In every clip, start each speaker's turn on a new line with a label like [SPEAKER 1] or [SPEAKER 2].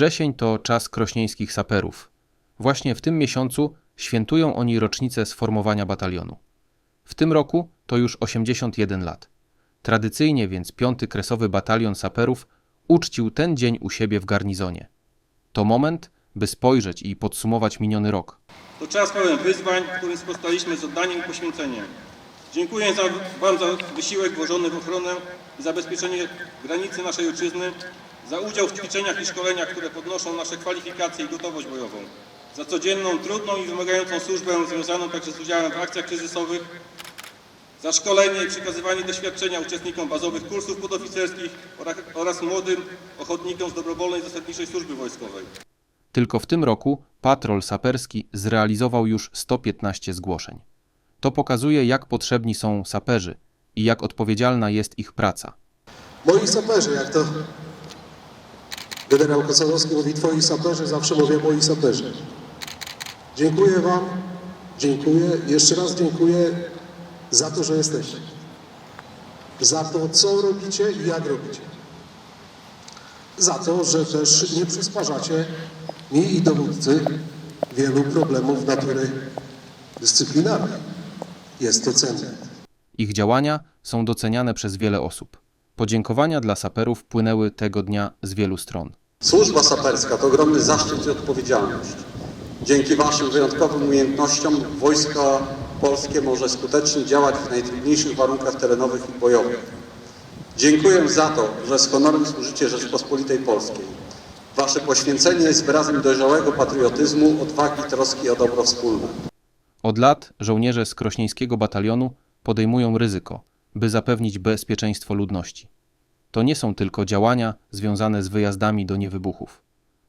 [SPEAKER 1] Wrzesień to czas krośnieńskich saperów. Właśnie w tym miesiącu świętują oni rocznicę sformowania batalionu. W tym roku to już 81 lat. Tradycyjnie więc piąty Kresowy Batalion Saperów uczcił ten dzień u siebie w garnizonie. To moment, by spojrzeć i podsumować miniony rok.
[SPEAKER 2] To czas pełen wyzwań, którym sprostaliśmy z oddaniem i poświęceniem. Dziękuję za, Wam za wysiłek włożony w ochronę i zabezpieczenie granicy naszej ojczyzny, za udział w ćwiczeniach i szkoleniach, które podnoszą nasze kwalifikacje i gotowość bojową, za codzienną, trudną i wymagającą służbę związaną także z udziałem w akcjach kryzysowych, za szkolenie i przekazywanie doświadczenia uczestnikom bazowych kursów podoficerskich oraz, młodym ochotnikom z dobrowolnej zasadniczej służby wojskowej.
[SPEAKER 1] Tylko w tym roku patrol saperski zrealizował już 115 zgłoszeń. To pokazuje, jak potrzebni są saperzy i jak odpowiedzialna jest ich praca.
[SPEAKER 3] Moi saperzy, jak to generał Kocanowski mówi, twoi saperzy, zawsze mówię moi saperzy. Dziękuję wam, dziękuję, jeszcze raz dziękuję za to, że jesteście. Za to, co robicie i jak robicie. Za to, że też nie przysparzacie mi i dowódcy wielu problemów natury dyscyplinarnej. Jest to cenne.
[SPEAKER 1] Ich działania są doceniane przez wiele osób. Podziękowania dla saperów płynęły tego dnia z wielu stron.
[SPEAKER 4] Służba saperska to ogromny zaszczyt i odpowiedzialność. Dzięki Waszym wyjątkowym umiejętnościom wojsko polskie może skutecznie działać w najtrudniejszych warunkach terenowych i bojowych. Dziękuję za to, że z honorem służycie Rzeczpospolitej Polskiej. Wasze poświęcenie jest wyrazem dojrzałego patriotyzmu, odwagi, troski o dobro wspólne.
[SPEAKER 1] Od lat żołnierze z krośnieńskiego batalionu podejmują ryzyko, by zapewnić bezpieczeństwo ludności. To nie są tylko działania związane z wyjazdami do niewybuchów.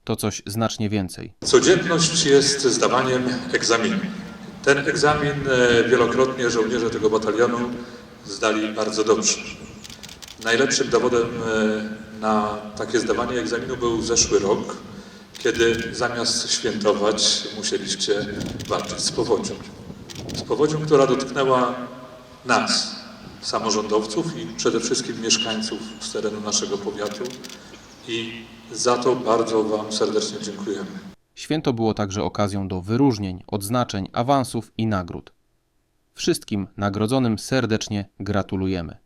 [SPEAKER 1] To coś znacznie więcej.
[SPEAKER 5] Codzienność jest zdawaniem egzaminu. Ten egzamin e, wielokrotnie żołnierze tego batalionu zdali bardzo dobrze. Najlepszym dowodem e, na takie zdawanie egzaminu był zeszły rok, kiedy zamiast świętować musieliście walczyć z powodzią. Z powodzią, która dotknęła nas, samorządowców i przede wszystkim mieszkańców z terenu naszego powiatu i za to bardzo Wam serdecznie dziękujemy.
[SPEAKER 1] Święto było także okazją do wyróżnień, odznaczeń, awansów i nagród. Wszystkim nagrodzonym serdecznie gratulujemy.